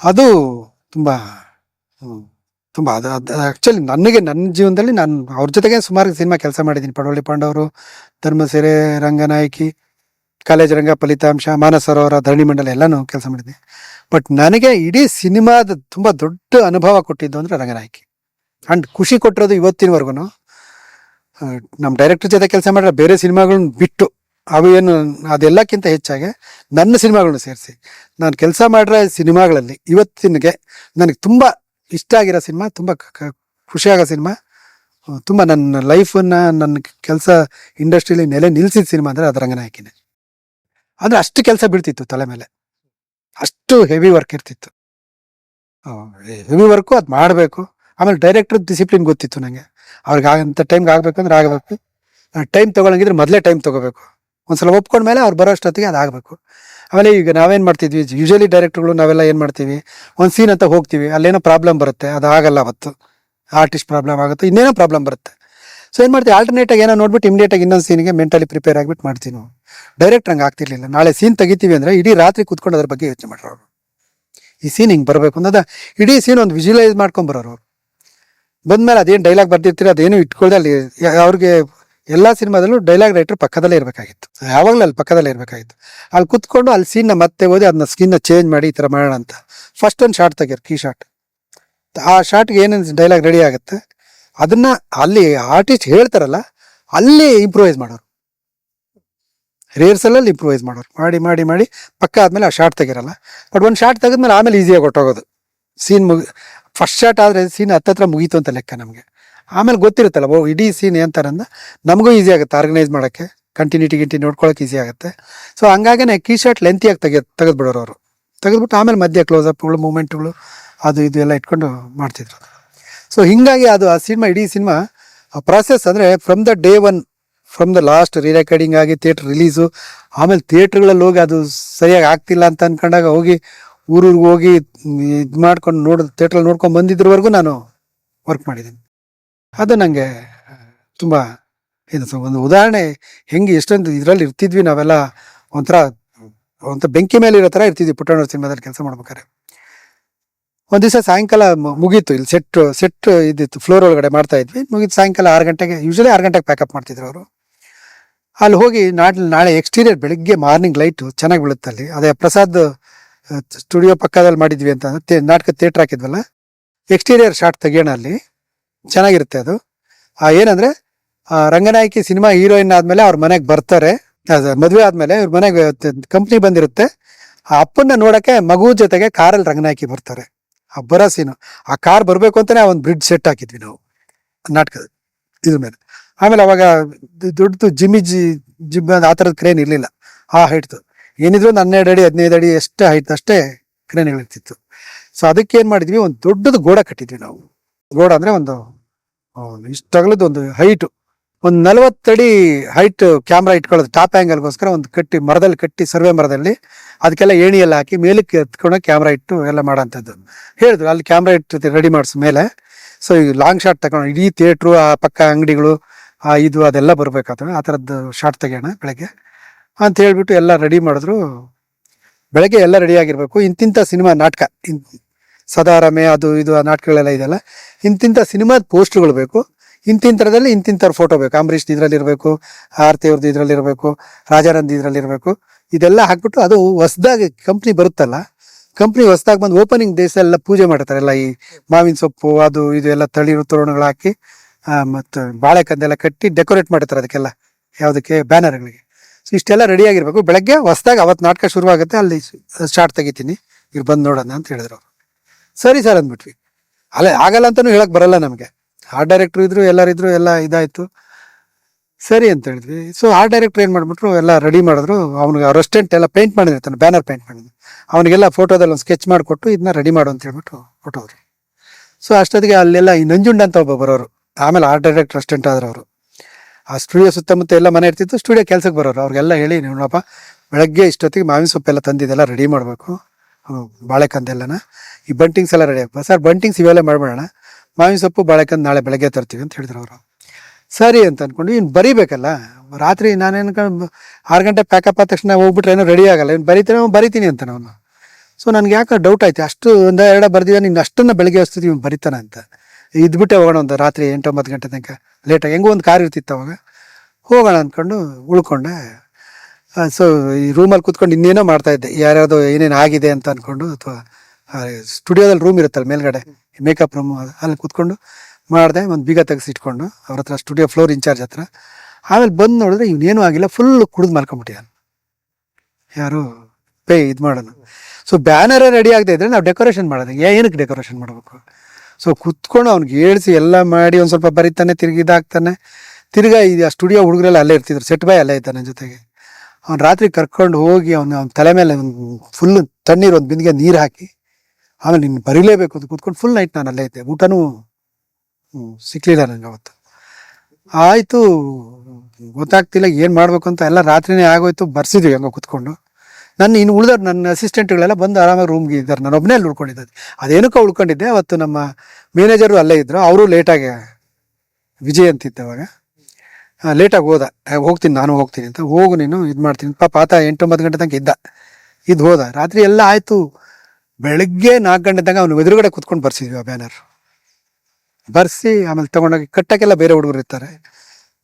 ಅದು ತುಂಬ ತುಂಬಾ, ಅದು ಅದು ಆ್ಯಕ್ಚುಲಿ ನನಗೆ ನನ್ನ ಜೀವನದಲ್ಲಿ ನಾನು ಅವ್ರ ಜೊತೆಗೆ ಸುಮಾರು ಸಿನಿಮಾ ಕೆಲಸ ಮಾಡಿದ್ದೀನಿ. ಪಡವಳ್ಳಿ ಪಾಂಡವರು, ಧರ್ಮಸೆರೆ, ರಂಗನಾಯಕಿ, ಕಾಲೇಜ್ ರಂಗ, ಫಲಿತಾಂಶ ಮಾನಸರೋವರ ಧರಣಿ ಮಂಡಲ ಎಲ್ಲನೂ ಕೆಲಸ ಮಾಡಿದ್ದೀನಿ. ಬಟ್ ನನಗೆ ಇಡೀ ಸಿನಿಮಾದ ತುಂಬ ದೊಡ್ಡ ಅನುಭವ ಕೊಟ್ಟಿದ್ದು ಅಂದರೆ ರಂಗನಾಯಕಿ. ಆ್ಯಂಡ್ ಖುಷಿ ಕೊಟ್ಟಿರೋದು ಇವತ್ತಿನವರೆಗೂ ನಮ್ಮ ಡೈರೆಕ್ಟರ್ ಜೊತೆ ಕೆಲಸ ಮಾಡಿದ್ರೆ ಬೇರೆ ಸಿನಿಮಾಗಳನ್ನ ಬಿಟ್ಟು ಅವು ಏನು ಅದೆಲ್ಲಕ್ಕಿಂತ ಹೆಚ್ಚಾಗಿ ನನ್ನ ಸಿನಿಮಾಗಳನ್ನ ಸೇರಿಸಿ. ನಾನು ಕೆಲಸ ಮಾಡಿರೋ ಸಿನಿಮಾಗಳಲ್ಲಿ, ಇವತ್ತಿನಗೆ ನನಗೆ ತುಂಬ ಇಷ್ಟ ಆಗಿರೋ ಸಿನಿಮಾ, ತುಂಬ ಖುಷಿಯಾಗೋ ಸಿನಿಮಾ ತುಂಬ ನನ್ನ ಲೈಫನ್ನು, ನನ್ನ ಕೆಲಸ ಇಂಡಸ್ಟ್ರಿಯಲ್ಲಿ ನೆಲೆ ನಿಲ್ಸಿದ ಸಿನಿಮಾ ಅಂದರೆ ಅದು ರಂಗನಾಯಕಿನೇ. ಅಂದರೆ ಅಷ್ಟು ಕೆಲಸ ಬೀಳ್ತಿತ್ತು ತಲೆ ಮೇಲೆ. ಅಷ್ಟು ಹೆವಿ ವರ್ಕ್ ಇರ್ತಿತ್ತು. ಹೆವಿ ವರ್ಕು, ಅದು ಮಾಡಬೇಕು. ಆಮೇಲೆ ಡೈರೆಕ್ಟರ್ ಡಿಸಿಪ್ಲಿನ್ ಗೊತ್ತಿತ್ತು ನನಗೆ ಅವ್ರಿಗೆ ಆಗಂಥ ಟೈಮ್ಗೆ ಆಗಬೇಕು ಅಂದ್ರೆ ಆಗಬೇಕು. ಟೈಮ್ ತೊಗೊಳಂಗಿದ್ರೆ ಮೊದಲೇ ಟೈಮ್ ತೊಗೋಬೇಕು. ಒಂದ್ಸಲ ಒಪ್ಕೊಂಡ್ಮೇಲೆ ಅವ್ರು ಬರೋ ಅಷ್ಟೊತ್ತಿಗೆ ಅದು ಆಗಬೇಕು ಆಮೇಲೆ ಈಗ ನಾವೇನು ಮಾಡ್ತಿದ್ವಿ? ಯೂಶಲಿ ಡೈರೆಕ್ಟ್ರುಗಳು ನಾವೆಲ್ಲ ಏನು ಮಾಡ್ತೀವಿ? ಒಂದು ಸೀನ್ ಅಂತ ಹೋಗ್ತೀವಿ. ಅಲ್ಲೇನೋ ಪ್ರಾಬ್ಲಮ್ ಬರುತ್ತೆ. ಅದು ಆಗಲ್ಲ ಅವತ್ತು. ಆರ್ಟಿಸ್ಟ್ ಪ್ರಾಬ್ಲಮ್ ಆಗುತ್ತೆ. ಇನ್ನೇನೋ ಪ್ರಾಬ್ಲಮ್ ಬರುತ್ತೆ. ಸೊ ಏನು ಮಾಡ್ತೀವಿ? ಆಲ್ಟರ್ನೇಟಾಗಿ ಏನೋ ನೋಡ್ಬಿಟ್ಟು ಇಮಿಡಿಯೇಟಾಗಿ ಇನ್ನೊಂದು ಸೀನಿಗೆ ಮೆಂಟಲಿ ಪ್ರಿಪೇರ್ ಆಗಿಬಿಟ್ಟು ಮಾಡ್ತೀವಿ ನಾವು. ಡೈರೆಕ್ಟ್ ಹಂಗೆ ಆಗ್ತಿರ್ಲಿಲ್ಲ. ನಾಳೆ ಸೀನ್ ತೆಗಿತೀವಿ ಅಂದರೆ ಇಡೀ ರಾತ್ರಿ ಕೂತ್ಕೊಂಡು ಅದ್ರ ಬಗ್ಗೆ ಯೋಚನೆ ಮಾಡೋರು ಈ ಸೀನ್ ಹಿಂಗೆ ಬರಬೇಕು ಅನ್ನೋದ ಇಡೀ ಸೀನ್ ಒಂದು ವಿಜುವಲೈಸ್ ಮಾಡ್ಕೊಂಡ್ ಬರೋರು ಬಂದ್ಮೇಲೆ ಅದೇನು ಡೈಲಾಗ್ ಬರ್ತಿರ್ತೀರಿ ಅದೇನು ಇಟ್ಕೊಳ್ದೆ ಅಲ್ಲಿ, ಅವ್ರಿಗೆ ಎಲ್ಲ ಸಿನಿಮಾದಲ್ಲೂ ಡೈಲಾಗ್ ರೈಟರ್ ಪಕ್ಕದಲ್ಲೇ ಇರಬೇಕಾಗಿತ್ತು. ಯಾವಾಗಲೂ ಅಲ್ಲಿ ಪಕ್ಕದಲ್ಲೇ ಇರಬೇಕಾಗಿತ್ತು. ಅಲ್ಲಿ ಕುತ್ಕೊಂಡು ಅಲ್ಲಿ ಸೀನ್ನ ಮತ್ತೆ ಓದಿ ಅದನ್ನ ಸ್ಕಿನ್ನ ಚೇಂಜ್ ಮಾಡಿ ಈ ಥರ ಮಾಡೋಣ ಅಂತ. ಫಸ್ಟ್ ಒಂದು ಶಾರ್ಟ್ ತೆಗಿಯೋರು ಕೀ ಶಾರ್ಟ್ ಆ ಶಾರ್ಟ್ಗೆ ಏನೇನು ಡೈಲಾಗ್ ರೆಡಿ ಆಗುತ್ತೆ? ಅದನ್ನ ಅಲ್ಲಿ ಆರ್ಟಿಸ್ಟ್ ಹೇಳ್ತಾರಲ್ಲ, ಅಲ್ಲಿ ಇಂಪ್ರೂವೈಸ್ ಮಾಡೋರು. ರಿಹರ್ಸಲಲ್ಲಿ ಇಂಪ್ರೂವೈಸ್ ಮಾಡೋರು. ಮಾಡಿ ಮಾಡಿ ಮಾಡಿ ಪಕ್ಕ ಆದಮೇಲೆ ಆ ಶಾರ್ಟ್ ತೆಗಿರಲ್ಲ ಬಟ್ ಒಂದು ಶಾರ್ಟ್ ತೆಗೆದ್ಮೇಲೆ ಆಮೇಲೆ ಈಸಿಯಾಗಿ ಹೊಟ್ಟೋಗೋದು ಸೀನ್ ಮುಗಿ ಫಸ್ಟ್ ಶಾರ್ಟ್ ಆದರೆ ಸೀನ್ ಹತ್ತತ್ರ ಮುಗೀತು ಅಂತ ಲೆಕ್ಕ ನಮಗೆ. ಆಮೇಲೆ ಗೊತ್ತಿರುತ್ತಲ್ಲ, ಓ, ಇಡೀ ಸೀನ್ ಏನಂತಾರಂದ, ನಮಗೂ ಈಸಿ ಆಗುತ್ತೆ ಆರ್ಗನೈಸ್ ಮಾಡೋಕ್ಕೆ ಕಂಟಿನ್ಯೂಟಿ ಗಿಂಟಿ ನೋಡ್ಕೊಳ್ಳೋಕೆ ಈಸಿ ಆಗುತ್ತೆ. ಸೊ ಹಂಗಾಗೇ ಕೀ ಶರ್ಟ್ ಲೆಂತಿಯಾಗಿ ತೆಗೆ ತೆಗೆದ್ಬಿಡೋರು ಅವರು. ತೆಗೆದ್ಬಿಟ್ಟು ಆಮೇಲೆ ಮಧ್ಯೆ ಕ್ಲೋಸಪ್ಗಳು ಮೂಮೆಂಟ್ಗಳು ಅದು ಇದು ಎಲ್ಲ ಇಟ್ಕೊಂಡು ಮಾಡ್ತಿದ್ರು. ಸೊ ಹಿಂಗಾಗಿ ಅದು ಆ ಸಿನಿಮಾ ಇಡೀ ಸಿನಿಮಾ ಆ ಪ್ರಾಸೆಸ್ ಅಂದರೆ from the day one from the last re recording ಆಗಿ ಥಿಯೇಟ್ರ್ ರಿಲೀಸು ಆಮೇಲೆ ಥಿಯೇಟ್ರ್ಗಳಲ್ಲಿ ಹೋಗಿ ಅದು ಸರಿಯಾಗಿ ಆಗ್ತಿಲ್ಲ ಅಂತ ಅನ್ಕೊಂಡಾಗ ಹೋಗಿ ಊರೂರಿಗೆ ಹೋಗಿ ಇದು ಮಾಡ್ಕೊಂಡು ನೋಡ್ ಥಿಯೇಟ್ರಲ್ಲಿ ನೋಡ್ಕೊಂಡು ಬಂದಿದ್ರವರೆಗೂ ನಾನು ವರ್ಕ್ ಮಾಡಿದ್ದೀನಿ. ಅದು ನನಗೆ ತುಂಬ ಏನು ಸೊ ಒಂದು ಉದಾಹರಣೆ ಹೆಂಗೆ ಎಷ್ಟೊಂದು ಇದರಲ್ಲಿ ಇರ್ತಿದ್ವಿ ನಾವೆಲ್ಲ ಒಂಥರ ಒಂಥರ ಬೆಂಕಿ ಮೇಲೆ ಇರೋ ಥರ ಇರ್ತಿದ್ವಿ ಪುಟ್ಟಣ್ಣ ಸಿನಿಮಾದಲ್ಲಿ ಕೆಲಸ ಮಾಡ್ಬೇಕಾರೆ ಒಂದು ದಿವಸ ಸಾಯಂಕಾಲ ಮುಗೀತು, ಇಲ್ಲಿ ಸೆಟ್ ಸೆಟ್ ಇದ್ದಿತ್ತು ಫ್ಲೋರ್ ಒಳಗಡೆ ಮಾಡ್ತಾ ಇದ್ವಿ. ಮುಗಿದು ಸಾಯಂಕಾಲ ಆರು ಗಂಟೆಗೆ ಯೂಶಲಿ ಆರು ಗಂಟೆಗೆ ಪ್ಯಾಕಪ್ ಮಾಡ್ತಿದ್ರು ಅವರು. ಅಲ್ಲಿ ಹೋಗಿ ನಾಳೆ ನಾಳೆ ಎಕ್ಸ್ಟೀರಿಯರ್ ಬೆಳಿಗ್ಗೆ ಮಾರ್ನಿಂಗ್ ಲೈಟು ಚೆನ್ನಾಗಿ ಬೀಳುತ್ತೆ ಅಲ್ಲಿ. ಅದೇ ಪ್ರಸಾದ್ ಸ್ಟುಡಿಯೋ ಪಕ್ಕದಲ್ಲಿ ಮಾಡಿದ್ವಿ ಅಂತ ನಾಟಕ ಥಿಯೇಟ್ರ್ ಹಾಕಿದ್ವಲ್ಲ? ಎಕ್ಸ್ಟೀರಿಯರ್ ಶಾರ್ಟ್ ತೆಗಿಯೋಣ ಅಲ್ಲಿ. ಚೆನ್ನಾಗಿರುತ್ತೆ ಅದು. ಏನಂದ್ರೆ ರಂಗನಾಯಕಿ ಸಿನಿಮಾ ಹೀರೋಯಿನ್ ಆದ್ಮೇಲೆ ಅವ್ರ ಮನೆಗೆ ಬರ್ತಾರೆ. ಮದುವೆ ಆದ್ಮೇಲೆ ಇವ್ರ ಮನೆಗೆ ಕಂಪ್ನಿ ಬಂದಿರುತ್ತೆ. ಆ ಅಪ್ಪನ್ನ ನೋಡಕ್ಕೆ ಮಗು ಜೊತೆಗೆ ಕಾರಲ್ಲಿ ರಂಗನಾಯಕಿ ಬರ್ತಾರೆ. ಆ ಬರೋ ಸೀನು ಆ ಕಾರ್ ಬರಬೇಕು ಅಂತಾನೆ ಒಂದು ಬ್ರಿಡ್ಜ್ ಸೆಟ್ ಹಾಕಿದ್ವಿ ನಾವು. ನಾಟಕದ ಇದ್ರ ಮೇಲೆ. ಆಮೇಲೆ ಅವಾಗ ದೊಡ್ಡದು ಜಿಮ್ಮಿ ಜಿ, ಜಿಮ್ ಆ ಥರದ ಕ್ರೇನ್ ಇರಲಿಲ್ಲ. ಆ ಹೈಟ್ದು ಏನಿದ್ರು ಒಂದು ಹನ್ನೆರಡು ಅಡಿ, ಹದಿನೈದು ಅಡಿ ಎಷ್ಟು ಹೈಟ್ ಅಷ್ಟೇ ಕ್ರೇನ್ಗಳಿರ್ತಿತ್ತು ಸೊ ಅದಕ್ಕೆ ಏನು ಮಾಡಿದ್ವಿ, ಒಂದು ದೊಡ್ಡದು ಗೋಡ ಕಟ್ಟಿದ್ವಿ ನಾವು. ಗೋಡ ಅಂದ್ರೆ ಒಂದು ಇಷ್ಟಾಗಲದ್ದು ಒಂದು ಹೈಟು ಒಂದು ನಲವತ್ತಡಿ ಹೈಟ್ ಕ್ಯಾಮ್ರಾ ಇಟ್ಕೊಳ್ಳೋದು ಟಾಪ್ ಆ್ಯಂಗಲ್ಗೋಸ್ಕರ ಒಂದು ಕಟ್ಟಿ, ಮರದಲ್ಲಿ ಕಟ್ಟಿ ಸರ್ವೆ ಮರದಲ್ಲಿ ಅದಕ್ಕೆಲ್ಲ ಏಣಿಯೆಲ್ಲ ಹಾಕಿ ಮೇಲಕ್ಕೆ ಎತ್ಕೊಂಡು ಕ್ಯಾಮ್ರಾ ಇಟ್ಟು ಎಲ್ಲ ಮಾಡೋಂಥದ್ದು ಹೇಳಿದ್ರು, ಅಲ್ಲಿ ಕ್ಯಾಮ್ರಾ ಇಟ್ಟು ರೆಡಿ ಮಾಡಿಸ್ ಮೇಲೆ. ಸೊ ಈ ಲಾಂಗ್ ಶಾಟ್ ತಗೊಂಡು, ಇಡೀ ಥಿಯೇಟ್ರು ಆ ಪಕ್ಕ ಅಂಗಡಿಗಳು, ಆ ಇದು ಅದೆಲ್ಲ ಬರಬೇಕಾದ್ರೆ ಆ ಥರದ್ದು ಶಾಟ್ ತೆಗೋಣ ಬೆಳಗ್ಗೆ. ಅಂತ ಹೇಳ್ಬಿಟ್ಟು ಎಲ್ಲ ರೆಡಿ ಮಾಡಿದ್ರು. ಬೆಳಗ್ಗೆ ಎಲ್ಲ ರೆಡಿ ಆಗಿರಬೇಕು. ಇಂತಿಂಥ ಸಿನಿಮಾ ನಾಟಕ. ಸದಾರಮೆ, ಅದು ಇದು ಆ ನಾಟಕಗಳೆಲ್ಲ ಇದೆಲ್ಲ ಇಂತಿಂಥ ಸಿನಿಮಾದ ಪೋಸ್ಟ್ಗಳು ಬೇಕು. ಇಂತಿಂಥದ್ರಲ್ಲಿ ಇಂತಿಂಥವ್ರ ಫೋಟೋ ಬೇಕು. ಅಂಬರೀಷ್ ಇದ್ರಲ್ಲಿ ಇರಬೇಕು ಆರತಿ ಅವ್ರದ್ದು ಇದ್ರಲ್ಲಿ ಇರಬೇಕು ರಾಜಾನಂದ್ ಇದ್ರಲ್ಲಿ ಇರಬೇಕು ಇದೆಲ್ಲ ಹಾಕ್ಬಿಟ್ಟು ಅದು ಹೊಸ್ದಾಗಿ ಕಂಪ್ನಿ ಬರುತ್ತಲ್ಲ ಕಂಪ್ನಿ ಹೊಸ್ದಾಗಿ ಬಂದು ಓಪನಿಂಗ್ ದೇಶ ಎಲ್ಲ ಪೂಜೆ ಮಾಡ್ತಾರೆ. ಎಲ್ಲ ಈ ಮಾವಿನ ಸೊಪ್ಪು, ಅದು ಇದು ಎಲ್ಲ ತಳಿರು ತೋರಣಗಳು ಹಾಕಿ ಮತ್ತು ಬಾಳೆಕಂದೆಲ್ಲ ಕಟ್ಟಿ ಡೆಕೋರೇಟ್ ಮಾಡ್ತಾರೆ ಅದಕ್ಕೆಲ್ಲ, ಯಾವುದಕ್ಕೆ, ಬ್ಯಾನರ್ಗಳಿಗೆ. ಸೊ ಇಷ್ಟೆಲ್ಲ ರೆಡಿ ಬೆಳಗ್ಗೆ ಹೊಸ್ದಾಗ ಅವತ್ತು ನಾಟಕ ಶುರುವಾಗುತ್ತೆ. ಅಲ್ಲಿ ಶಾರ್ಟ್ ತೆಗಿತೀನಿ. ಇವ್ರು ಬಂದು ನೋಡೋಣ ಅಂತ ಹೇಳಿದ್ರು ಸರಿ ಸರ್ ಅಂದ್ಬಿಟ್ವಿ. ಅಲ್ಲ ಆಗಲ್ಲ ಅಂತಾನು ಹೇಳಕ್ ಬರಲ್ಲ ನಮಗೆ. ಆರ್ಟ್ ಡೈರೆಕ್ಟರ್ ಇದ್ರು ಎಲ್ಲರಿದ್ರು ಎಲ್ಲ ಇದಾಯ್ತು. ಸರಿ ಅಂತ ಹೇಳಿದ್ವಿ. ಸೊ ಆರ್ಟ್ ಡೈರೆಕ್ಟರ್ ಏನ್ ಮಾಡ್ಬಿಟ್ರು, ಎಲ್ಲ ರೆಡಿ ಮಾಡಿದ್ರು. ಅವ್ನಿಗೆ ರೆಸ್ಟೆಂಟ್ ಎಲ್ಲ ಪೇಂಟ್ ತನ್ನ ಬ್ಯಾನರ್ ಪೇಂಟ್ ಮಾಡಿದ್ವಿ ಅವನಿಗೆಲ್ಲ ಫೋಟೋದಲ್ಲಿ ಒಂದು ಸ್ಕೆಚ್ ಮಾಡಿಕೊಟ್ಟು ಇದನ್ನ ರೆಡಿ ಮಾಡು ಅಂತ ಹೇಳ್ಬಿಟ್ಟು ಹೊಟ್ಟೋದ್ರು ಸೊ ಅಷ್ಟೊತ್ತಿಗೆ ಅಲ್ಲೆಲ್ಲ ಈ ನಂಜುಂಡ ಅಂತ ಒಬ್ಬ ಬರೋರು. ಆಮೇಲೆ ಆರ್ಟ್ ಡೈರೆಕ್ಟರ್ ರೆಸ್ಟೆಂಟ್ ಆದ್ರು ಅವರು. ಆ ಸ್ಟುಡಿಯೋ ಸುತ್ತಮುತ್ತ ಎಲ್ಲ ಮನೆ ಇರ್ತಿತ್ತು ಸ್ಟುಡಿಯೋ ಕೆಲಸಕ್ಕೆ ಬರೋರು. ಅವ್ರಿಗೆಲ್ಲ ಹೇಳಿ ನೋಡಪ್ಪ ಬೆಳಗ್ಗೆ ಇಷ್ಟೊತ್ತಿಗೆ ಮಾವಿನ ಸೊಪ್ಪೆಲ್ಲ ತಂದಿದ್ದೆಲ್ಲ ರೆಡಿ ಮಾಡಬೇಕು. ಬಾಳೆಕಂದೆಲ್ಲನ ಈ ಬಂಟಿಂಗ್ಸ್ ಎಲ್ಲ ರೆಡಿ ಆಗ್ಬೋದು ಸರ್ ಬಂಟಿಂಗ್ಸ್ ಇವೆಲ್ಲ ಮಾಡ್ಬಿಡೋಣ. ಮಾವಿನ ಸೊಪ್ಪು, ಬಾಳೆಕಂದು ನಾಳೆ ಬೆಳಗ್ಗೆ ತರ್ತೀವಿ ಅಂತ ಹೇಳಿದ್ರು ಅವರು. ಸರಿ ಅಂತ ಅಂದ್ಕೊಂಡು ಇನ್ನು ಬರಿಬೇಕಲ್ಲ. ರಾತ್ರಿ ನಾನೇನು ಆರು ಗಂಟೆ ಪ್ಯಾಕಪ್ ಆದ ತಕ್ಷಣ ಹೋಗ್ಬಿಟ್ರೆ ಏನೋ ರೆಡಿ ಆಗಲ್ಲ. ಇನ್ನು ಬರಿತೀನಿ ಬರಿತೀನಿ ಅಂತ ಅವನು. ಸೊ ನನಗೆ ಯಾಕೆ ಡೌಟ್ ಆಯ್ತು. ಅಷ್ಟು ಒಂದು ಎರಡ ಬರ್ದಿವೆ ನೀನು ಅಷ್ಟನ್ನು ಬೆಳಗ್ಗೆ ಹೊಸ್ತೀವಿ ಇವ್ನು ಬರಿತಾನೆ ಅಂತ. ಇದ್ಬಿಟ್ಟೆ ಹೋಗೋಣ ಒಂದು ರಾತ್ರಿ ಎಂಟು ಒಂಬತ್ತು ಗಂಟೆ ತನಕ. ಲೇಟಾಗಿ ಹೆಂಗೋ ಒಂದು ಕಾರ್ ಇರ್ತಿತ್ತು ಅವಾಗ. ಹೋಗೋಣ ಅಂದ್ಕೊಂಡು ಉಳ್ಕೊಂಡೆ. ಸೊ ಈ ರೂಮಲ್ಲಿ ಕೂತ್ಕೊಂಡು ಇನ್ನೇನೋ ಮಾಡ್ತಾ ಇದ್ದೆ. ಯಾರ್ಯಾರ್ದು ಏನೇನು ಆಗಿದೆ ಅಂತ ಅಂದ್ಕೊಂಡು ಅಥವಾ ಸ್ಟುಡಿಯೋದಲ್ಲಿ ರೂಮ್ ಇರುತ್ತಲ್ಲ ಮೇಲ್ಗಡೆ ಮೇಕಪ್ ರೂಮ್ ಅಲ್ಲಿ ಕೂತ್ಕೊಂಡು ಮಾಡಿದೆ, ಒಂದು ಬೀಗ ತೆಗೆಸಿಟ್ಕೊಂಡು ಅವ್ರ ಹತ್ರ ಸ್ಟುಡಿಯೋ ಫ್ಲೋರ್ ಇನ್ಚಾರ್ಜ್ ಹತ್ರ. ಆಮೇಲೆ ಬಂದು ನೋಡಿದ್ರೆ ಇವನೇನೂ ಆಗಿಲ್ಲ ಫುಲ್ ಕುಡಿದು ಮಲ್ಕೊಂಬಿಟ್ಟಿದ್ದಾನೆ ಯಾರು ಪೇ ಇದು ಮಾಡೋಣ ಸೊ ಬ್ಯಾನರೇ ರೆಡಿ ಆಗದೆ ಇದ್ರೆ ನಾವು ಡೆಕೋರೇಷನ್ ಮಾಡೋದು. ಏನಕ್ಕೆ ಡೆಕೋರೇಷನ್ ಮಾಡಬೇಕು? ಸೊ ಕುತ್ಕೊಂಡು ಅವ್ನಿಗೆ ಹೇಳಿಸಿ ಎಲ್ಲ ಮಾಡಿ ಒಂದು ಸ್ವಲ್ಪ ಬರೀತಾನೆ, ತಿರ್ಗಿ ಇದಾಗ್ತಾನೆ. ತಿರ್ಗಾ ಇದು ಆ ಸ್ಟುಡಿಯೋ ಹುಡುಗರೆಲ್ಲ ಅಲ್ಲೇ ಇರ್ತಿದ್ರು ಸೆಟ್ ಬಾಯ್ ಅಲ್ಲೇ ಇದ್ದಾನೆ ಜೊತೆಗೆ. ಅವ್ನು ರಾತ್ರಿ ಕರ್ಕೊಂಡು ಹೋಗಿ ಅವ್ನು, ಅವ್ನ ತಲೆ ಮೇಲೆ ಒಂದು ಫುಲ್ ತಣ್ಣೀರು, ಒಂದು ಬಿಂದಿಗೆ ನೀರು ಹಾಕಿ, ಆಮೇಲೆ ನೀನು ಬರೀಲೇಬೇಕು ಅಂತ ಕೂತ್ಕೊಂಡು ಫುಲ್ ನೈಟ್ ನಾನು ಅಲ್ಲೇ ಇದ್ದೆ. ಊಟನೂ ಸಿಕ್ಕಲಿಲ್ಲ ನನಗೆ ಅವತ್ತು. ಆಯಿತು, ಗೊತ್ತಾಗ್ತಿಲ್ಲ ಏನು ಮಾಡಬೇಕು ಅಂತ ಎಲ್ಲ ರಾತ್ರಿನೇ ಆಗೋಯ್ತು, ಬರ್ಸಿದ್ವಿ ಹಂಗೆ ಕೂತ್ಕೊಂಡು. ನನ್ನ ಇನ್ನು ಉಳಿದವ್ರು, ನನ್ನ ಅಸಿಸ್ಟೆಂಟ್ಗಳೆಲ್ಲ ಬಂದು ಆರಾಮಾಗಿ ರೂಮ್ಗೆ ಇದ್ದಾರೆ. ನಾನು ಒಬ್ಬನೇ ಅಲ್ಲಿ ಉಳ್ಕೊಂಡಿದ್ದೆ. ಅದೇನಕ್ಕೂ ಉಳ್ಕೊಂಡಿದ್ದೆ, ಅವತ್ತು ನಮ್ಮ ಮ್ಯಾನೇಜರು ಅಲ್ಲೇ ಇದ್ದರು ಅವರು ಲೇಟಾಗಿ ವಿಜಯ್ ಅಂತಿತ್ತು ಅವಾಗ. ಲೇಟಾಗಿ ಹೋದ. ಹೋಗ್ತೀನಿ, ನಾನು ಹೋಗ್ತೀನಿ ಅಂತ. ಹೋಗು ನೀನು, ಇದು ಮಾಡ್ತೀನಿ. ಪಾಪ, ಆತ ಎಂಟೊಂಬತ್ತು ಗಂಟೆ ತನಕ ಇದ್ದ. ಇದು ಹೋದ. ರಾತ್ರಿ ಎಲ್ಲ ಆಯಿತು. ಬೆಳಗ್ಗೆ ನಾಲ್ಕು ಗಂಟೆ ತನಕ ಅವನು ಎದುರುಗಡೆ ಕುತ್ಕೊಂಡು ಬರ್ಸಿದ್ವಿ ಆ ಬ್ಯಾನರ್. ಬರ್ಸಿ, ಆಮೇಲೆ ತಗೊಂಡೋಗಿ ಕಟ್ಟಕ್ಕೆಲ್ಲ ಬೇರೆ ಹುಡುಗರು ಇರ್ತಾರೆ.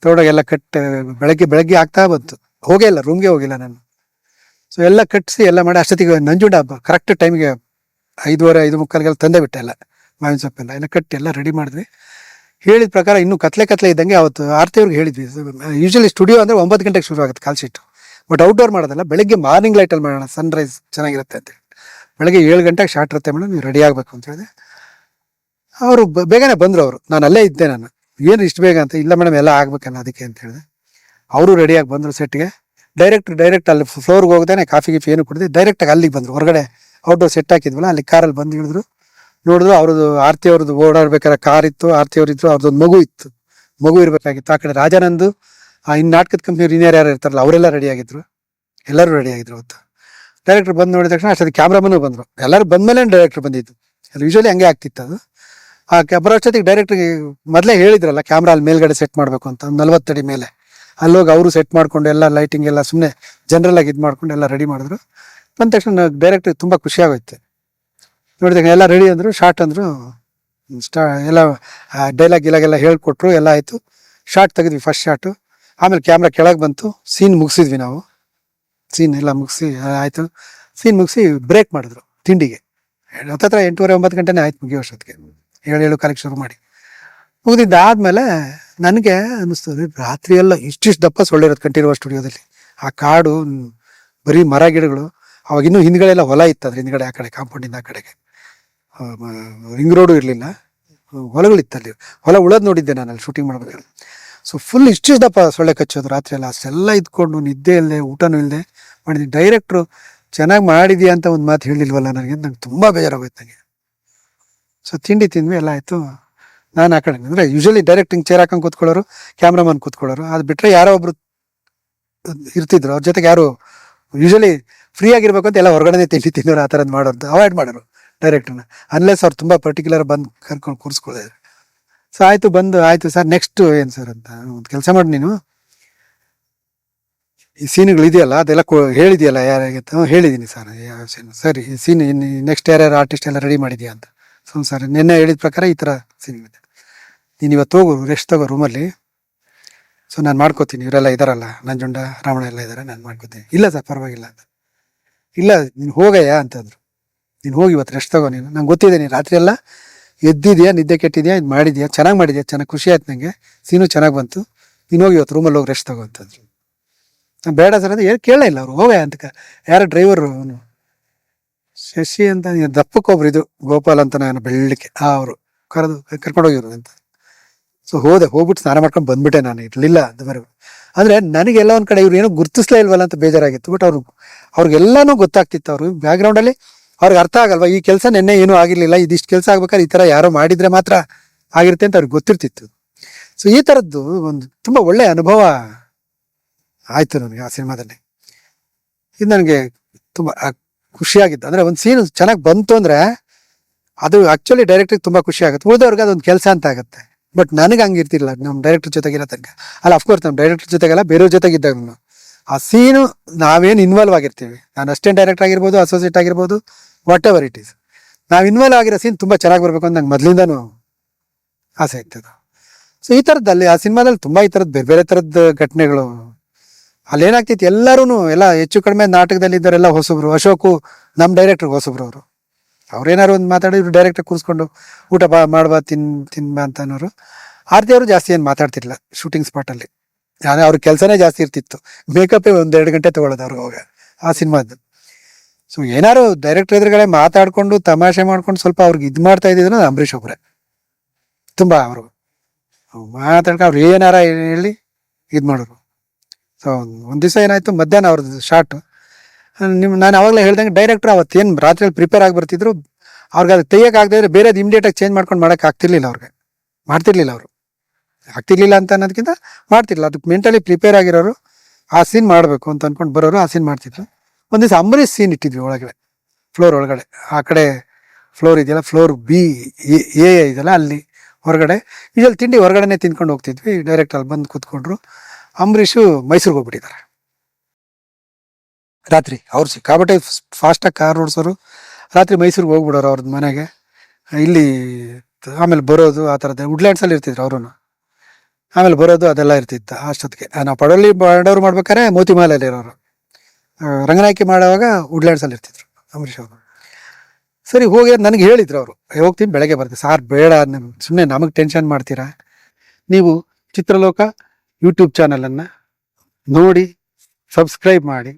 ತೊಗೊಂಡೋಗೆಲ್ಲ ಕಟ್ಟ, ಬೆಳಗ್ಗೆ ಬೆಳಗ್ಗೆ ಆಗ್ತಾ ಬಂತು. ಹೋಗೇ ಇಲ್ಲ ರೂಮ್ಗೆ ಹೋಗಿಲ್ಲ ನಾನು. ಸೊ ಎಲ್ಲ ಕಟ್ಟಿಸಿ ಎಲ್ಲ ಮಾಡಿ ಅಷ್ಟೊತ್ತಿಗೆ ನಂಜುಂಡ ಹಬ್ಬ. ಕರೆಕ್ಟ್ ಟೈಮ್ಗೆ ಐದುವರೆ ಐದು ಮುಕ್ಕಾಲಿಗೆಲ್ಲ ತಂದೆ ಬಿಟ್ಟೆ ಎಲ್ಲ. ಮಾವಿನ ಸೊಪ್ಪೆಲ್ಲ. ಎಲ್ಲ ಕಟ್ಟಿ, ಎಲ್ಲ ರೆಡಿ ಮಾಡಿದ್ವಿ. ಹೇಳಿದ ಪ್ರಕಾರ ಇನ್ನೂ ಕತ್ಲೆ ಕತ್ಲೆ ಇದ್ದಂಗೆ ಅವತ್ತು ಆರ್ತಿಯವ್ರಿಗೆ ಹೇಳಿದ್ವಿ. ಯೂಶಲಿ ಸ್ಟುಡಿಯೋ ಅಂದರೆ ಒಂಬತ್ತು ಗಂಟೆಗೆ ಶುರು ಆಗುತ್ತೆ ಕಾಲ್ ಶೀಟು ಬಟ್ ಔಟ್ಡೋರ್ ಮಾಡೋದಲ್ಲ, ಬೆಳಗ್ಗೆ ಮಾರ್ನಿಂಗ್ ಲೈಟಲ್ಲಿ ಮಾಡೋಣ ಸನ್ರೈಸ್ ಚೆನ್ನಾಗಿರುತ್ತೆ ಅಂತ ಹೇಳಿ. ಬೆಳಗ್ಗೆ ಏಳು ಗಂಟೆಗೆ ಶಾರ್ಟ್ ಇರುತ್ತೆ ಮೇಡಮ್, ನೀವು ರೆಡಿ ಆಗಬೇಕು ಅಂತ ಹೇಳಿದೆ. ಅವರು ಬೇಗನೆ ಬಂದರು ಅವರು. ನಾನು ಅಲ್ಲೇ ಇದ್ದೆ ನಾನು. ಏನು ಇಷ್ಟು ಬೇಗ ಅಂತ? ಇಲ್ಲ ಮೇಡಮ್, ಎಲ್ಲ ಆಗ್ಬೇಕಲ್ಲ ಅದಕ್ಕೆ ಅಂತ ಹೇಳಿದೆ. ಅವರು ರೆಡಿಯಾಗಿ ಬಂದರು ಸೆಟ್ಗೆ ಡೈರೆಕ್ಟ್ ಡೈರೆಕ್ಟ್ ಅಲ್ಲಿ ಫ್ಲೋರ್ಗೆ ಹೋಗ್ದೇನೆ ಕಾಫಿ, ಗಿಫಿ ಏನು ಕುಡಿದು ಡೈರೆಕ್ಟಾಗಿ ಅಲ್ಲಿಗೆ ಬಂದರು. ಹೊರಗಡೆ ಔಟ್ಡೋರ್ ಸೆಟ್ ಹಾಕಿದ್ವಲ್ಲ, ಅಲ್ಲಿ ಕಾರಲ್ಲಿ ಬಂದು ಇಳಿದ್ರು. ನೋಡಿದ್ರು ಅವ್ರದ್ದು ಆರ್ತಿ ಅವ್ರದ್ದು ಓಡಾಡ್ಬೇಕಾದ್ರೆ ಕಾರ್ ಇತ್ತು, ಆರ್ತಿ ಅವ್ರು ಇದ್ರು ಅವ್ರದ್ದೊಂದು ಮಗು ಇತ್ತು. ಮಗು ಇರಬೇಕಾಗಿತ್ತು. ಆ ಕಡೆ ರಾಜಾನಂದು, ಆ ಇನ್ನು ನಾಟಕದ ಕಂಪ್ನಿ ಇನ್ಯಾರು ಯಾರು ಇರ್ತಾರಲ್ಲ, ಅವರೆಲ್ಲ ರೆಡಿ ಆಗಿದ್ರು. ಎಲ್ಲರೂ ರೆಡಿ ಆಗಿದ್ರು ಅವತ್ತು. ಡೈರೆಕ್ಟರ್ ಬಂದು ನೋಡಿದ ತಕ್ಷಣ, ಅಷ್ಟೊತ್ತಿಗೆ ಕ್ಯಾಮ್ರಾಮನು ಬಂದರು. ಎಲ್ಲರೂ ಬಂದಮೇಲೆ ಡೈರೆಕ್ಟರ್ ಬಂದಿದ್ದು. ಯೂಶಲಿ ಹಂಗೆ ಆಗ್ತಿತ್ತು ಅದು. ಆ ಕ್ಯಾಮ್ರಾ ಅಷ್ಟೊತ್ತಿಗೆ ಡೈರೆಕ್ಟ್ರಿಗೆ ಮೊದಲೇ ಹೇಳಿದ್ರಲ್ಲ ಕ್ಯಾಮ್ರಾ ಅಲ್ಲಿ ಮೇಲ್ಗಡೆ ಸೆಟ್ ಮಾಡಬೇಕು ಅಂತ, ಒಂದು ನಲ್ವತ್ತಡಿ ಮೇಲೆ. ಅಲ್ಲೋಗಿ ಅವರು ಸೆಟ್ ಮಾಡಿಕೊಂಡು, ಎಲ್ಲ ಲೈಟಿಂಗ್ ಎಲ್ಲ ಸುಮ್ಮನೆ ಜನರಲ್ ಆಗಿ ಇದು ಮಾಡ್ಕೊಂಡು ಎಲ್ಲ ರೆಡಿ ಮಾಡಿದ್ರು. ಬಂದ ತಕ್ಷಣ ಡೈರೆಕ್ಟ್ರಿಗೆ ತುಂಬ ಖುಷಿ ಆಗೋಯ್ತು. ನೋಡಿದಾಗ ಎಲ್ಲ ರೆಡಿ ಅಂದರು ಶಾರ್ಟ್ ಅಂದರು. ಸ್ಟಾ ಎಲ್ಲ ಡೈಲಾಗ್ ಗಿಲಾಗೆಲ್ಲ ಹೇಳ್ಕೊಟ್ರು, ಎಲ್ಲ ಆಯಿತು. ಶಾರ್ಟ್ ತೆಗೆದ್ವಿ ಫಸ್ಟ್ ಶಾರ್ಟು ಆಮೇಲೆ ಕ್ಯಾಮ್ರಾ ಕೆಳಗೆ ಬಂತು. ಸೀನ್ ಮುಗಿಸಿದ್ವಿ ನಾವು. ಸೀನ್ ಎಲ್ಲ ಮುಗಿಸಿ ಆಯಿತು. ಸೀನ್ ಮುಗಿಸಿ ಬ್ರೇಕ್ ಮಾಡಿದ್ರು ತಿಂಡಿಗೆ. ಹತ್ತತ್ರ ಎಂಟೂವರೆ ಒಂಬತ್ತು ಗಂಟೆನೇ ಆಯ್ತು ಮುಗಿಯೋ ಅಷ್ಟೊತ್ತಿಗೆ. ಏಳು ಏಳು ಕಾಲಕ್ಕೆ ಶುರು ಮಾಡಿ. ಮುಗಿದಿದ್ದಾದ್ಮೇಲೆ ನನಗೆ ಅನ್ನಿಸ್ತದೆ ರಾತ್ರಿ ಎಲ್ಲ ಇಷ್ಟಿಷ್ಟು ದಪ್ಪ ಸೊಳ್ಳೆ ಇರೋದು ಕಂಠೀರವ ಸ್ಟುಡಿಯೋದಲ್ಲಿ. ಆ ಕಾಡು ಬರೀ ಮರ ಗಿಡಗಳು. ಅವಾಗ ಇನ್ನೂ ಹಿಂದ್ಗಡೆ ಎಲ್ಲ ಹೊಲ ಇತ್ತು ಅದ್ರ ಹಿಂದ್ಗಡೆ, ಆ ಕಡೆ ಕಾಂಪೌಂಡಿಂದ ಆ ಕಡೆಗೆ. ರಿಂಗ್ ರೋಡು ಇರಲಿಲ್ಲ. ಹೊಲಗಳಿತ್ತು ಅಲ್ಲಿ ಹೊಲ ಉಳೋದು ನೋಡಿದ್ದೆ ನಾನು ಅಲ್ಲಿ ಶೂಟಿಂಗ್ ಮಾಡಬೇಕಾದ್ರೆ ಸೊ ಫುಲ್ ಇಷ್ಟು ದಪ್ಪ ಸೊಳ್ಳೆ ಕಚ್ಚೋದು ರಾತ್ರಿ ಎಲ್ಲ. ಅಷ್ಟೆಲ್ಲ ಇದ್ಕೊಂಡು ನಿದ್ದೆ ಇಲ್ಲದೆ ಊಟನೂ ಇಲ್ಲದೆ ಮಾಡಿದ್ವಿ ಡೈರೆಕ್ಟ್ರು ಚೆನ್ನಾಗಿ ಮಾಡಿದೀಯ ಅಂತ ಒಂದು ಮಾತು ಹೇಳಿಲ್ವಲ್ಲ ನನಗೆ ನಂಗೆ ತುಂಬ ಬೇಜಾರಾಗೋಯ್ತು ನನಗೆ ಸೊ ತಿಂಡಿ ತಿಂದ್ವಿ, ಎಲ್ಲ ಆಯಿತು. ನಾನು ಆ ಕಡೆ, ಅಂದರೆ ಯೂಶಲಿ ಡೈರೆಕ್ಟಿಂಗ್ ಚೇರ್ ಹಾಕೊಂಡು ಕೂತ್ಕೊಳ್ಳೋರು ಕ್ಯಾಮ್ರಾಮನ್ ಕೂತ್ಕೊಳ್ಳೋರು. ಅದು ಬಿಟ್ಟರೆ ಯಾರೋ ಒಬ್ಬರು ಇರ್ತಿದ್ರು. ಅವ್ರ ಜೊತೆಗೆ ಯಾರು ಯೂಶಲಿ ಫ್ರೀ ಆಗಿರ್ಬೇಕು ಅಂತ ಎಲ್ಲ ಹೊರಗಡೆ ತಿಂಡಿ ತಿನ್ನೋರು ಆ ಥರದ್ದು ಮಾಡೋದು ಅವಾಯ್ಡ್ ಮಾಡೋರು. ಡೈರೆಕ್ಟ್ರನ್ನ ಅನ್ಲೆಸ್ ಅವ್ರು ತುಂಬ ಪರ್ಟಿಕ್ಯುಲರ್ ಬಂದು ಕರ್ಕೊಂಡು ಕೂರಿಸ್ಕೊಳ್ಳೋದು ಸೊ ಆಯಿತು, ಬಂದು, ಆಯಿತು ಸರ್ ನೆಕ್ಸ್ಟ್ ಏನು ಸರ್ ಅಂತ ಒಂದು ಕೆಲಸ ಮಾಡಿ ನೀನು. ಈ ಸೀನ್ಗಳು ಇದೆಯಲ್ಲ, ಅದೆಲ್ಲ ಕೊ, ಹೇಳಿದೆಯಲ್ಲ ಯಾರಿಗೆ ಹೇಳಿದ್ದೀನಿ ಸರ್ ಯಾವ ಸೀನ್ ಸರಿ, ಈ ಸೀನ್ ನೆಕ್ಸ್ಟ್ ಯಾರ್ಯಾರು ಆರ್ಟಿಸ್ಟ್ ಎಲ್ಲ ರೆಡಿ ಮಾಡಿದ್ಯಾ ಅಂತ? ಸೊ ಸರ್ ನಿನ್ನೆ ಹೇಳಿದ ಪ್ರಕಾರ ಈ ಥರ ಸೀನ್ ಇದೆ. ನೀನು ಇವತ್ತು ಹೋಗು ರೆಸ್ಟ್ ತಗೋ ರೂಮಲ್ಲಿ ಸೊ ನಾನು ಮಾಡ್ಕೋತೀನಿ, ಇವರೆಲ್ಲ ಇದಾರಲ್ಲ, ನಂಜುಂಡ, ರಾವಣ ಎಲ್ಲ ಇದ್ದಾರೆ ನಾನು ಮಾಡ್ಕೋತೀನಿ. ಇಲ್ಲ ಸರ್ ಪರವಾಗಿಲ್ಲ ಅಂತ. ಇಲ್ಲ, ನೀನು ಹೋಗಯ್ಯ ಅಂತಂದ್ರು. ನೀನು ಹೋಗಿ ಇವತ್ತು ರೆಸ್ಟ್ ತಗೋ ನೀನು. ನಂಗೆ ಗೊತ್ತಿದೆ ನೀನು ರಾತ್ರಿ ಎಲ್ಲ ಎದ್ದಿದ್ಯಾ, ನಿದ್ದೆ ಕೆಟ್ಟಿದೆಯಾ, ಇದು ಮಾಡಿದೆಯಾ, ಚೆನ್ನಾಗಿ ಮಾಡಿದ್ಯಾ, ಚೆನ್ನಾಗಿ ಖುಷಿ ಆಯ್ತು ನನಗೆ ಸೀನು ಚೆನ್ನಾಗಿ ಬಂತು. ನೀನು ಹೋಗಿ ಇವತ್ತು ರೂಮಲ್ಲಿ ಹೋಗಿ ರೆಸ್ಟ್ ತಗೋ ಅಂತಂದ್ರು. ನಾನು ಬೇಡ ಸರ್ ಅಂತ ಏನು ಕೇಳೇ ಇಲ್ಲ ಅವರು. ಹೋಗಯ್ಯ ಅಂತ ಯಾರು ಡ್ರೈವರು ಅವನು. ಶಶಿ ಅಂತ ದಪ್ಪಕ್ಕೊಬ್ರು ಇದು ಗೋಪಾಲ್ ಅಂತ ನಾನು ಬೆಳ್ಳಕ್ಕೆ. ಆ ಅವರು. ಕರೆದು ಕರ್ಕೊಂಡೋಗಿರು ಅಂತ. ಸೊ ಹೋದೆ, ಹೋಗ್ಬಿಟ್ಟು ಸ್ನಾನ ಮಾಡ್ಕೊಂಡು ಬಂದ್ಬಿಟ್ಟೆ ನಾನು. ಇರಲಿಲ್ಲ ಅದುವರೆಗೂ. ಅಂದರೆ ನನಗೆಲ್ಲ ಒಂದು ಕಡೆ ಇವ್ರು ಏನೋ ಗುರ್ತಿಸ್ಲೇ ಇಲ್ವಲ್ಲ ಅಂತ ಬೇಜಾರಾಗಿತ್ತು. ಬಟ್ ಅವ್ರು ಅವ್ರಿಗೆಲ್ಲನೂ ಗೊತ್ತಾಗ್ತಿತ್ತು. ಅವರು ಬ್ಯಾಕ್ಗ್ರೌಂಡಲ್ಲಿ ಅವ್ರಿಗೆ ಅರ್ಥ ಆಗಲ್ವಾ? ಈ ಕೆಲಸ ನಿನ್ನೆ ಏನೂ ಆಗಿರಲಿಲ್ಲ, ಇದಿಷ್ಟು ಕೆಲಸ ಆಗ್ಬೇಕಾದ್ರೆ ಈ ಥರ ಯಾರೋ ಮಾಡಿದ್ರೆ ಮಾತ್ರ ಆಗಿರುತ್ತೆ ಅಂತ ಅವ್ರಿಗೆ ಗೊತ್ತಿರ್ತಿತ್ತು. ಸೊ ಈ ಥರದ್ದು ಒಂದು ತುಂಬ ಒಳ್ಳೆಯ ಅನುಭವ ಆಯಿತು ನನಗೆ ಆ ಸಿನಿಮಾದಲ್ಲಿ. ಇದು ನನಗೆ ತುಂಬ ಖುಷಿಯಾಗಿತ್ತು. ಅಂದರೆ ಒಂದು ಸೀನ್ ಚೆನ್ನಾಗಿ ಬಂತು ಅಂದರೆ ಅದು ಆಕ್ಚುಲಿ ಡೈರೆಕ್ಟ್ರಿಗೆ ತುಂಬ ಖುಷಿ ಆಗುತ್ತೆ. ಉಳಿದವ್ರಿಗೆ ಅದೊಂದು ಕೆಲಸ ಅಂತ ಆಗುತ್ತೆ. ಬಟ್ ನನಗೆ ಹಂಗಿರ್ತಿಲ್ಲ ನಮ್ಮ ಡೈರೆಕ್ಟರ್ ಜೊತೆಗಿರೋ ತನಕ. ಅಲ್ಲ ಅಫ್ಕೋರ್ಸ್ ನಮ್ಮ ಡೈರೆಕ್ಟರ್ ಜೊತೆಗೆಲ್ಲ ಬೇರೆಯವ್ರ ಜೊತೆಗಿದ್ದಾಗ ಆ ಸೀನು ನಾವೇನು ಇನ್ವಾಲ್ವ್ ಆಗಿರ್ತೀವಿ. ನಾನು ಅಸಿಸ್ಟೆಂಟ್ ಡೈರೆಕ್ಟರ್ ಆಗಿರ್ಬೋದು ಅಸೋಸಿಯೇಟ್ ಆಗಿರ್ಬೋದು ವಾಟ್ ಎವರ್ ಇಟ್ ಈಸ್ ನಾವು ಇನ್ವಾಲ್ವ್ ಆಗಿರೋ ಸೀನ್ ತುಂಬ ಚೆನ್ನಾಗಿ ಬರಬೇಕು ಅಂತ ನಂಗೆ ಮೊದಲಿಂದನೂ ಆಸೆ ಇರ್ತದೆ ಸೊ ಈ ಥರದ್ದಲ್ಲಿ ಆ ಸಿನಿಮಾದಲ್ಲಿ ತುಂಬ ಈ ಥರದ್ದು ಬೇರೆ ಬೇರೆ ಥರದ್ದು ಘಟನೆಗಳು. ಅಲ್ಲಿ ಏನಾಗ್ತಿತ್ತು ಎಲ್ಲರೂ ಎಲ್ಲ ಹೆಚ್ಚು ಕಡಿಮೆ ನಾಟಕದಲ್ಲಿ ಇದ್ದವರೆಲ್ಲ ಹೊಸಬ್ರು. ಅಶೋಕು ನಮ್ಮ ಡೈರೆಕ್ಟ್ರ್ ಹೊಸಬ್ರು ಅವರು. ಅವ್ರೇನಾರು ಒಂದು ಮಾತಾಡಿದ್ರು ಡೈರೆಕ್ಟರ್ ಕೂರಿಸ್ಕೊಂಡು ಊಟ ಬಾ, ಮಾಡ್ಬಾ, ತಿನ್, ತಿನ್ಬ ಅಂತ ಅನ್ನೋರು. ಆರತಿ ಅವರು ಜಾಸ್ತಿ ಏನು ಮಾತಾಡ್ತಿರ್ಲಿಲ್ಲ ಶೂಟಿಂಗ್ ಸ್ಪಾಟಲ್ಲಿ ಯಾರೇ ಅವ್ರ ಕೆಲಸನೇ ಜಾಸ್ತಿ ಇರ್ತಿತ್ತು. ಮೇಕಪ್ಪೇ ಒಂದು ಎರಡು ಗಂಟೆ ತೊಗೊಳೋದು ಅವ್ರಿಗೆ ಅವಾಗ ಆ ಸಿನಿಮಾದ್ದು. ಸೊ ಏನಾರು ಡೈರೆಕ್ಟರ್ ಎದುರುಗಡೆ ಮಾತಾಡ್ಕೊಂಡು ತಮಾಷೆ ಮಾಡ್ಕೊಂಡು ಸ್ವಲ್ಪ ಅವ್ರಿಗೆ ಇದು ಮಾಡ್ತಾ ಇದ್ದಿದ್ರು ಅಂಬರೀಷ್ ಒಬ್ಬರೇ ತುಂಬ ಅವರು. ಮಾತಾಡ್ಕೊಂಡು ಅವ್ರು ಏನಾರ ಹೇಳಿ ಇದು ಮಾಡೋರು. ಸೊ ಒಂದು ದಿವಸ ಏನಾಯ್ತು, ಮಧ್ಯಾಹ್ನ ಅವ್ರದ್ದು ಶಾರ್ಟ್ ನಿಮ್ಮ ನಾನು ಅವಾಗಲೇ ಹೇಳ್ದಂಗೆ ಡೈರೆಕ್ಟ್ರ್ ಏನು ರಾತ್ರಿಯಲ್ಲಿ ಪ್ರಿಪೇರ್ ಆಗಿ ಬರ್ತಿದ್ರು, ಅವ್ರಿಗೆ ಅದು ತೆಗಿಯೋಕ್ಕಾಗದೇ ಇದ್ರೆ ಬೇರೆದು ಇಮಿಡಿಯೇಟಾಗಿ ಚೇಂಜ್ ಮಾಡ್ಕೊಂಡು ಮಾಡೋಕೆ ಆಗ್ತಿರ್ಲಿಲ್ಲ ಅವ್ರಿಗೆ. ಮಾಡ್ತಿರ್ಲಿಲ್ಲ ಅವರು. ಆಗ್ತಿರ್ಲಿಲ್ಲ ಅಂತ ಅನ್ನೋದಕ್ಕಿಂತ ಮಾಡ್ತಿರ್ಲಿಲ್ಲ. ಅದಕ್ಕೆ ಮೆಂಟಲಿ ಪ್ರಿಪೇರ್ ಆಗಿರೋರು ಆ ಸೀನ್ ಮಾಡಬೇಕು ಅಂತ ಅಂದ್ಕೊಂಡು ಬರೋರು ಆ ಸೀನ್ ಮಾಡ್ತಿದ್ರು. ಒಂದು ದಿವಸ ಅಂಬರೀಷ್ ಸೀನ್ ಇಟ್ಟಿದ್ವಿ ಒಳಗಡೆ ಫ್ಲೋರ್ ಒಳಗಡೆ. ಆ ಕಡೆ ಫ್ಲೋರ್ ಇದೆಯಲ್ಲ ಫ್ಲೋರ್ ಬಿ ಎ ಇದೆಯಲ್ಲ, ಅಲ್ಲಿ ಹೊರಗಡೆ. ಇದ್ರಲ್ಲಿ ತಿಂಡಿ ಹೊರಗಡೆನೆ ತಿನ್ಕೊಂಡು ಹೋಗ್ತಿದ್ವಿ. ಡೈರೆಕ್ಟ್ ಅಲ್ಲಿ ಬಂದು ಕೂತ್ಕೊಂಡ್ರು. ಅಂಬರೀಷು ಮೈಸೂರಿಗೆ ಹೋಗ್ಬಿಟ್ಟಿದ್ದಾರೆ. ರಾತ್ರಿ ಅವ್ರು ಸಿಕ್ಕಾಬಟ್ಟೆ ಫಾಸ್ಟಾಗಿ ಕಾರ್ ಓಡಿಸೋರು. ರಾತ್ರಿ ಮೈಸೂರಿಗೆ ಹೋಗ್ಬಿಡೋರು ಅವ್ರದ್ದು ಮನೆಗೆ. ಇಲ್ಲಿ ಆಮೇಲೆ ಬರೋದು ಆ ಥರದ್ದು. ವುಡ್ಲ್ಯಾಂಡ್ಸಲ್ಲಿ ಇರ್ತಿದ್ರು ಅವರು ಆಮೇಲೆ ಬರೋದು ಅದೆಲ್ಲ ಇರ್ತಿತ್ತು ಅಷ್ಟೊತ್ತಿಗೆ. ನಾವು ಪಡೋಲಿ ಬಡವ್ರು ಮಾಡ್ಬೇಕಾದ್ರೆ ಮೋತಿಮಾಲಲ್ಲಿ ಇರೋರು. ರಂಗನಾಯ್ಕೆ ಮಾಡುವಾಗ ವುಡ್ಲ್ಯಾಂಡ್ಸಲ್ಲಿ ಇರ್ತಿದ್ರು ಅಂಬರೀಷ್ ಅವರು. ಸರಿ, ಹೋಗಿ ನನಗೆ ಹೇಳಿದ್ರು ಅವರು. ಹೋಗ್ತೀನಿ, ಬೆಳಗ್ಗೆ ಬರ್ತೀನಿ. ಸಾರ್, ಬೇಡ ಸುಮ್ಮನೆ ನಮಗೆ ಟೆನ್ಷನ್ ಮಾಡ್ತೀರಾ? ನೀವು ಚಿತ್ರಲೋಕ ಯೂಟ್ಯೂಬ್ ಚಾನಲನ್ನು ನೋಡಿ, ಸಬ್ಸ್ಕ್ರೈಬ್ ಮಾಡಿ.